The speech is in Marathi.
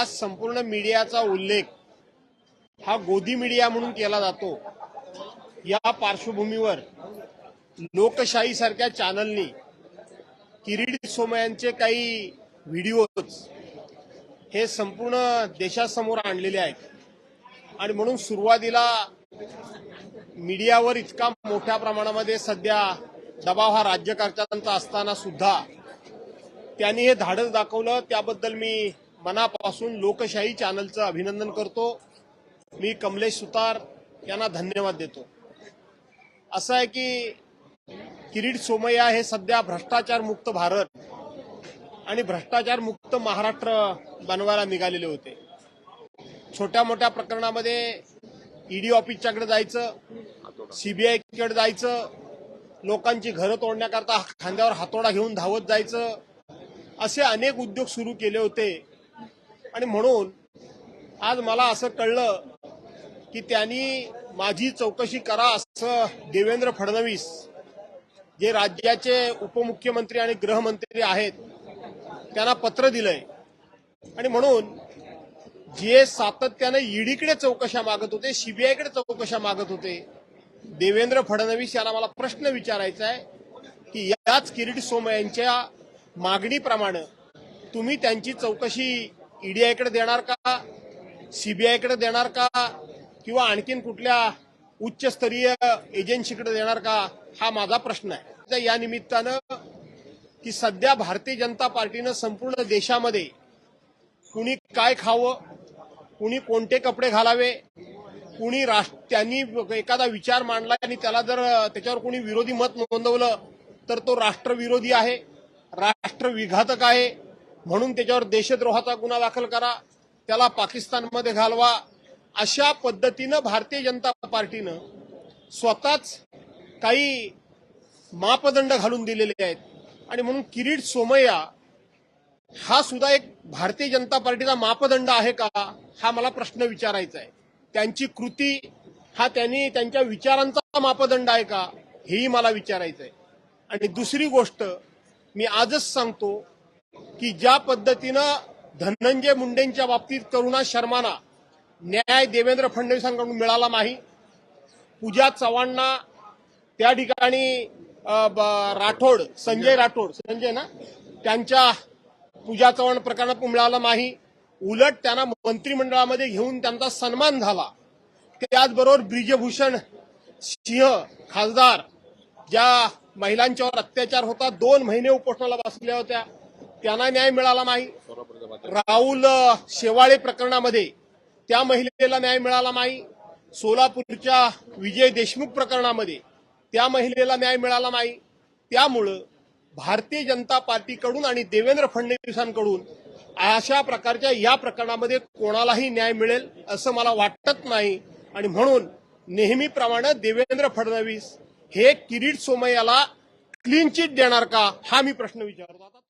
आज संपूर्ण मीडियाचा उल्लेख हा गोदी मीडिया म्हणून केला जातो. या पार्श्वभूमीवर लोकशाही सारख्या चॅनलनी किरीट सोमयांचे काही व्हिडिओज हे संपूर्ण देशासमोर आणलेले आहेत. आणि म्हणून सुरुवातीला मीडियावर इतका मोठ्या प्रमाणामध्ये सध्या दबाव हा राज्यकर्त्यांचा असताना सुद्धा त्यांनी हे धाडस दाखवलं. त्याबद्दल मी मनापासून लोकशाही चॅनलचं अभिनंदन करतो. मी कमलेश सुतार यांना धन्यवाद देतो. असं आहे की किरीट सोमय्या हे सध्या भ्रष्टाचार मुक्त भारत आणि भ्रष्टाचार मुक्त महाराष्ट्र बनवायला निघालेले होते. छोट्या मोठ्या प्रकरणामध्ये ईडी ऑफिसच्याकडे जायचं सीबीआयकडे जायचं लोकांची घरं तोडण्याकरता खांद्यावर हातोडा घेऊन धावत जायचं असे अनेक उद्योग सुरू केले होते. आणि म्हणून आज मला असं कळलं की त्यांनी माझी चौकशी करा असं देवेंद्र फडणवीस जे राज्याचे उपमुख्यमंत्री आणि गृहमंत्री आहेत त्यांना पत्र दिलंय. आणि म्हणून जे सातत्यानं ईडीकडे चौकशा मागत होते सीबीआयकडे चौकशा मागत होते देवेंद्र फडणवीस यांना मला प्रश्न विचारायचा आहे की याच किरीट सोमय्यांच्या मागणीप्रमाणे तुम्ही त्यांची चौकशी ईडीआयकडे देणार का? सीबीआयकडे देणार का? किंवा आणखीन कुठल्या उच्चस्तरीय एजन्सीकडे देणार का? हा माझा प्रश्न आहे. या निमित्तानं की सध्या भारतीय जनता पार्टीनं संपूर्ण देशामध्ये कुणी काय खावं कुणी कोणते कपडे घालावे कुणी राष्ट्र त्यांनी एखादा विचार मांडला आणि त्याला जर त्याच्यावर कुणी विरोधी मत नोंदवलं तर तो राष्ट्रविरोधी आहे राष्ट्रविघातक आहे. म्हणून त्याच्यावर देशद्रोहाचा गुन्हा दाखल करा त्याला पाकिस्तानमध्ये घालवा. अशा पद्धतीनं भारतीय जनता पार्टीनं स्वतःच काही मापदंड घालून दिलेले आहेत. आणि म्हणून किरीट सोमय्या हा सुद्धा एक भारतीय जनता पार्टीचा मापदंड आहे का हा मला प्रश्न विचारायचा आहे. त्यांची कृती हा त्यांनी त्यांच्या विचारांचा मापदंड आहे का हेही मला विचारायचं आहे. आणि दुसरी गोष्ट मी आजच सांगतो की ज्या पद्धतीनं धनंजय मुंडेंच्या बाबतीत करुणा शर्माना न्याय देवेंद्र फडणवीसांकडून मिळाला नाही. पूजा चव्हाणना त्या ठिकाणी राठोड संजय राठोड संजय ना त्यांच्या पूजा चव्हाण प्रकरणात मिळाला नाही. उलट त्यांना मंत्रिमंडळामध्ये घेऊन त्यांचा सन्मान झाला. त्याचबरोबर ब्रिजभूषण सिंह खासदार ज्या महिलांच्यावर अत्याचार होता दोन महिने उपोषणाला बसल्या होत्या. त्यांना न्याय मिळाला नाही. राहुल शेवाळे प्रकरणामध्ये त्या महिलेला न्याय मिळाला नाही. सोलापूरच्या विजय देशमुख प्रकरणामध्ये त्या महिलेला न्याय मिळाला नाही. त्यामुळं भारतीय जनता पार्टीकडून आणि देवेंद्र फडणवीसांकडून अशा प्रकारच्या या प्रकरणामध्ये कोणालाही न्याय मिळेल असं मला वाटत नाही. आणि म्हणून नेहमीप्रमाणे देवेंद्र फडणवीस हे किरीट सोमय्याला क्लीन चिट देणार का हा मी प्रश्न विचारतो.